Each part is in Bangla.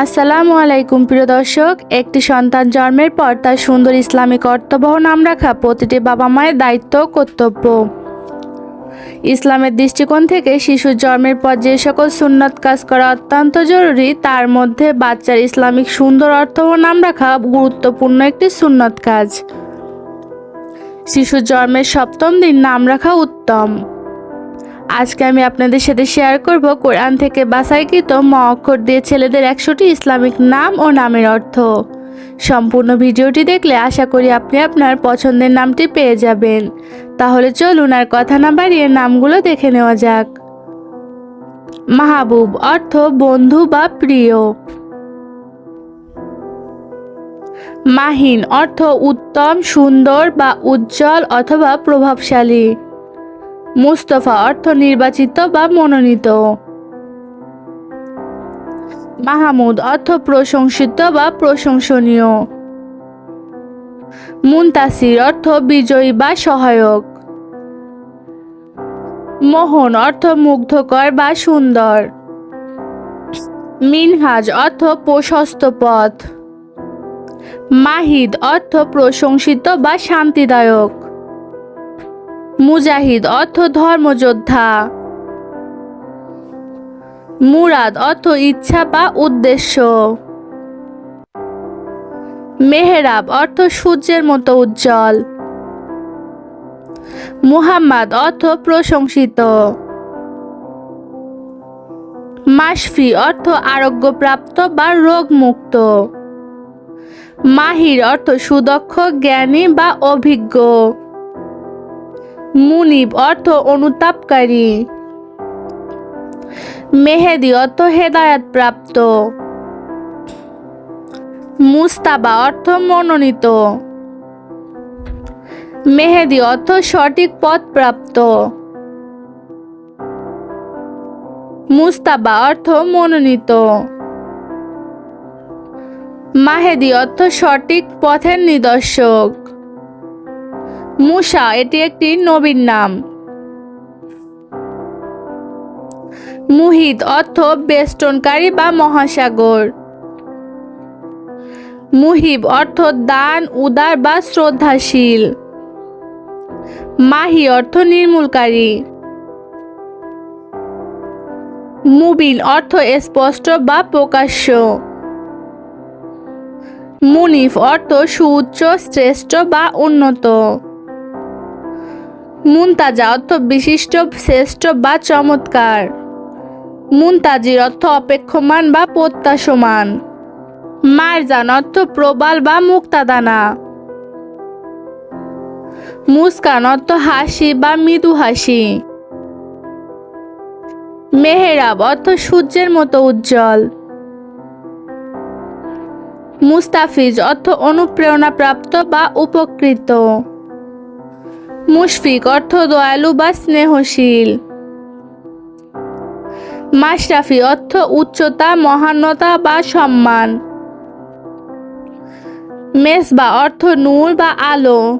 আসসালামু আলাইকুম, প্রিয় দর্শক। একটি সন্তান জন্মের পর তার সুন্দর ইসলামিক কর্তব্য নাম রাখা প্রতিটি বাবা মায়ের দায়িত্ব কর্তব্য। ইসলামের দৃষ্টিকোণ থেকে শিশুর জন্মের পর যে সকল সুন্নত কাজ করা অত্যন্ত জরুরি, তার মধ্যে বাচ্চার ইসলামিক সুন্দর অর্থ ও নাম রাখা গুরুত্বপূর্ণ একটি সুন্নত কাজ। শিশুর জন্মের সপ্তম দিন নাম রাখা উত্তম। আজকে আমি আপনাদের সাথে শেয়ার করব কোরআন থেকে বাসাইকৃত ম অক্ষর দিয়ে ছেলেদের একশোটি ইসলামিক নাম ও নামের অর্থ। সম্পূর্ণ ভিডিওটি দেখলে আশা করি আপনি আপনার পছন্দের নামটি পেয়ে যাবেন। তাহলে চলুন আর কথা না বাড়িয়ে নামগুলো দেখে নেওয়া যাক। মাহবুব অর্থ বন্ধু বা প্রিয়। মাহিন অর্থ উত্তম, সুন্দর বা উজ্জ্বল অথবা প্রভাবশালী। মুস্তফা অর্থ নির্বাচিত বা মনোনীত। মাহমুদ অর্থ প্রশংসিত বা প্রশংসনীয়। মুন্তাসির অর্থ বিজয়ী বা সহায়ক। মোহন অর্থ মুগ্ধকর বা সুন্দর। মিনহাজ অর্থ প্রশস্ত পথ। মাহিদ অর্থ প্রশংসিত বা শান্তিদায়ক। মুজাহিদ অর্থ ধর্মযোদ্ধা। মুরাদ অর্থ ইচ্ছা বা উদ্দেশ্য। মেহরাব অর্থ সূর্যের মতো উজ্জ্বল। মুহাম্মদ অর্থ প্রশংসিত। মাসফি অর্থ আরোগ্যপ্রাপ্ত বা রোগমুক্ত। মাহির অর্থ সুদক্ষ, জ্ঞানী বা অভিজ্ঞ। মুনিব অর্থ অনুতাপকারী। মেহেদি অর্থ হেদায়াত প্রাপ্ত মুস্তাবা অর্থ মনোনীত। মেহেদি অর্থ সঠিক পথ প্রাপ্ত মুস্তাবা অর্থ মনোনীত। মাহেদি অর্থ সঠিক পথের নিদর্শক। মুসা, এটি একটি নবীন নাম। মুহিত অর্থ বেষ্টনকারী বা মহাসাগর। মুহিব অর্থ দান, উদার বা শ্রদ্ধাশীল। মাহি অর্থ নির্মূলকারী। মুবিন অর্থ স্পষ্ট বা প্রকাশ্য। মুনিফ অর্থ সুউচ্চ, শ্রেষ্ঠ বা উন্নত। মুনতাজা অর্থ বিশিষ্ট, শ্রেষ্ঠ বা চমৎকার। মুনতাজির অর্থ অপেক্ষমান বা প্রত্যাশমান। মারজান অর্থ প্রবাল বা মুক্তাদানা। মুস্কান অর্থ হাসি বা মৃদু হাসি। মেহেরাব অর্থ সূর্যের মতো উজ্জ্বল। মুস্তাফিজ অর্থ অনুপ্রেরণা প্রাপ্ত বা উপকৃত। মুশফিক অর্থ দয়ালু বা স্নেহশীল। মাশরাফি অর্থ উচ্চতা মহানতা বা সম্মান। মেসবা অর্থ নূর বা আলো।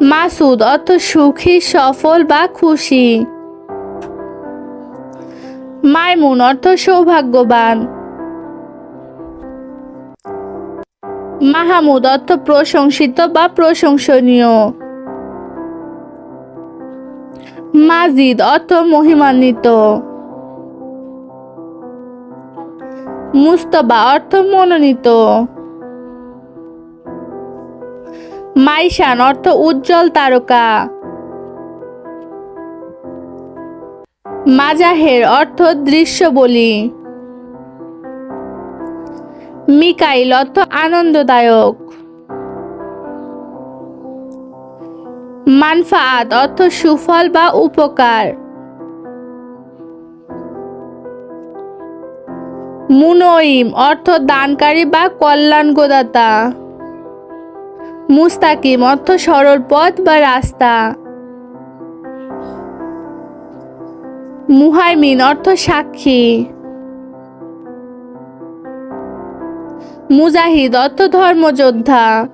মাসুদ অর্থ সুখী, সফল বা খুশি। মাইমুন অর্থ সৌভাগ্যবান। মাহমুদ অর্থ প্রশংসিত বা প্রশংসনীয়। মাজিদ অর্থ মহিমান্বিত। মুস্তবা অর্থ মনোনীত। মাইশান অর্থ উজ্জ্বল তারকা। মাজাহের অর্থ দৃশ্য বলি মিকাইল অর্থ আনন্দদায়ক। মানফাত অর্থ সুফল বা উপকার। মুনইম অর্থ দানকারী বা কল্যাণ গোদাতা মুস্তাকিম, অর্থ সরল পথ বা রাস্তা। মুহাইমিন, অর্থ সাক্ষী। মুজাহিদ অর্থ ধর্মযোদ্ধা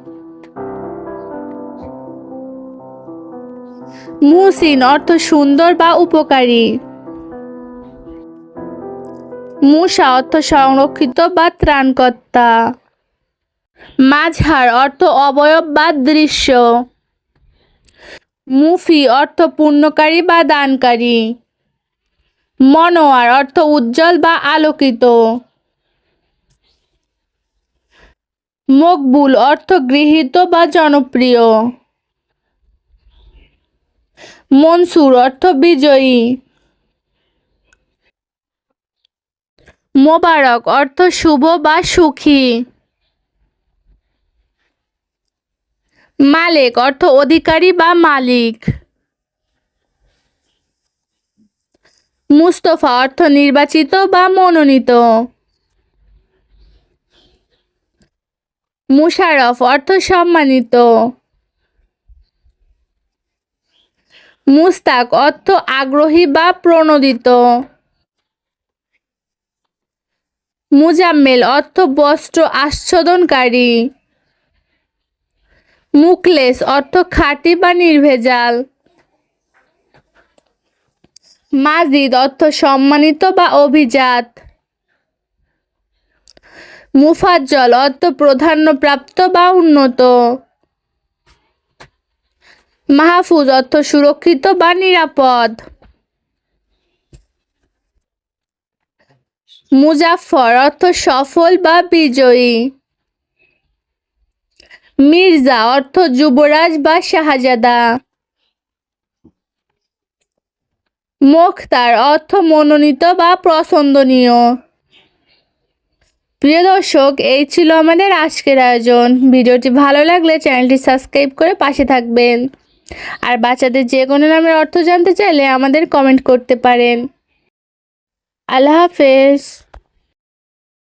মুহসিন, অর্থ সুন্দর বা উপকারী। মূষা অর্থ সংরক্ষিত বা ত্রাণকর্তা। মাঝহার অর্থ অবয়ব বা দৃশ্য। মুফি, অর্থ পূর্ণকারী বা দানকারী। মনোয়ার, অর্থ উজ্জ্বল বা আলোকিত। মকবুল অর্থ গৃহীত বা জনপ্রিয়? মনসুর অর্থ বিজয়ী মোবারক, অর্থ শুভ বা সুখী? মালিক, অর্থ অধিকারী বা মালিক? মুস্তফা, অর্থ নির্বাচিত বা মনোনীত? মুশারফ, অর্থ সম্মানিত। মুস্তাক, অর্থ আগ্রহী বা প্রণোদিত। মুজাম্মেল, অর্থ বস্ত্র আচ্ছাদনকারী। মুকলেস অর্থ খাঁটি বা নির্ভেজাল। মাজিদ, অর্থ সম্মানিত বা অভিজাত। মুফাজ্জল অর্থ প্রাপ্ত বা উন্নত। মাহফুজ অর্থ সুরক্ষিত বা নিরাপদ। মুজাফফর অর্থ সফল বা বিজয়ী। মির্জা অর্থ যুবরাজ বা শাহজাদা। মোখতার অর্থ মনোনীত বা পছন্দনীয়। প্রিয় দর্শক, এই ছিল আমাদের আজকের আয়োজন। ভিডিওটি ভালো লাগলে চ্যানেলটি সাবস্ক্রাইব করে পাশে থাকবেন। আর বাচ্চাদের যে কোনো নামের অর্থ জানতে চাইলে আমাদের কমেন্ট করতে পারেন। আল্লাহ হাফেজ।